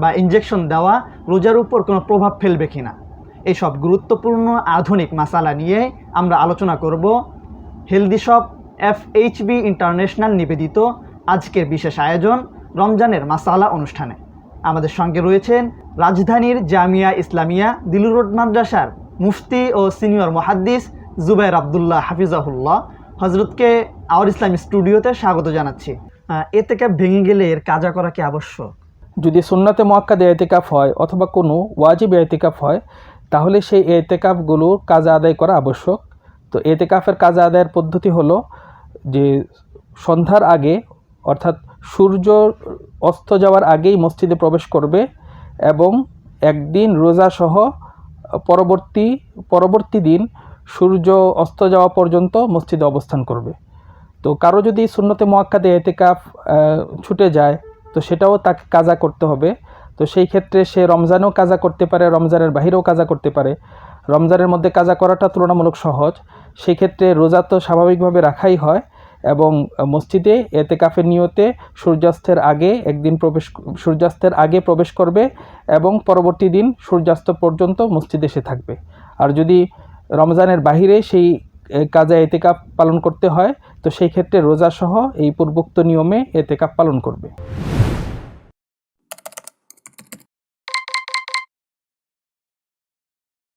বা ইনজেকশন দেওয়া রোজার উপর কোনো প্রভাব ফেলবে কিনা। এইসব গুরুত্বপূর্ণ আধুনিক মাসালা নিয়ে আমরা আলোচনা করব healthy shop F HB international নিবেদিত আজকের বিশেষ আয়োজন রমজানের মাসালা অনুষ্ঠানে। আমাদের সঙ্গে রয়েছেন রাজধানীর জামিয়া ইসলামিয়া দিলুর রোড মাদ্রাসার মুফতি ও সিনিয়র মহাদ্দিস জুবাইর আবদুল্লাহ হাফিজাহুল্লাহ হজরতকে আওয়ার ইসলাম স্টুডিওতে স্বাগত জানাচ্ছি। এতে ক্যাপ ভেঙে গেলে এর কাজা করা কি আবশ্যক? যদি সুন্নাতে মোয়াক্কাদে এতেকাফ হয় অথবা কোনো ওয়াজিব এতেকাফ হয়, তাহলে সেই এতেকাফগুলোর কাজা আদায় করা আবশ্যক। তো এতেকাফের কাজা আদায়ের পদ্ধতি হলো যে সন্ধ্যার আগে, অর্থাৎ সূর্য অস্ত যাওয়ার আগেই মসজিদে প্রবেশ করবে এবং একদিন রোজাসহ পরবর্তী পরবর্তী দিন সূর্য অস্ত যাওয়া পর্যন্ত মসজিদে অবস্থান করবে। তো কারও যদি সুন্নতে মোয়াক্কাদে এতেকাফ ছুটে যায় তো সেটাও তাকে কাজা করতে হবে। তো সেই ক্ষেত্রে সে রমজানেও কাজা করতে পারে, রমজানের বাহিরেও কাজা করতে পারে। রমজানের মধ্যে কাজা করাটা তুলনামূলক সহজ। সেই ক্ষেত্রে রোজা তো স্বাভাবিকভাবে রাখাই হয় এবং মসজিদে এতে কাফের নিয়তে সূর্যাস্তের আগে একদিন প্রবেশ, সূর্যাস্তের আগে প্রবেশ করবে এবং পরবর্তী দিন সূর্যাস্ত পর্যন্ত মসজিদে এসে থাকবে। আর যদি রমজানের বাহিরে সেই কাজা এতেকাপ পালন করতে হয়, তো সেই ক্ষেত্রে রোজা সহ এই পূর্বোক্ত নিয়মে এতেকাপ পালন করবে।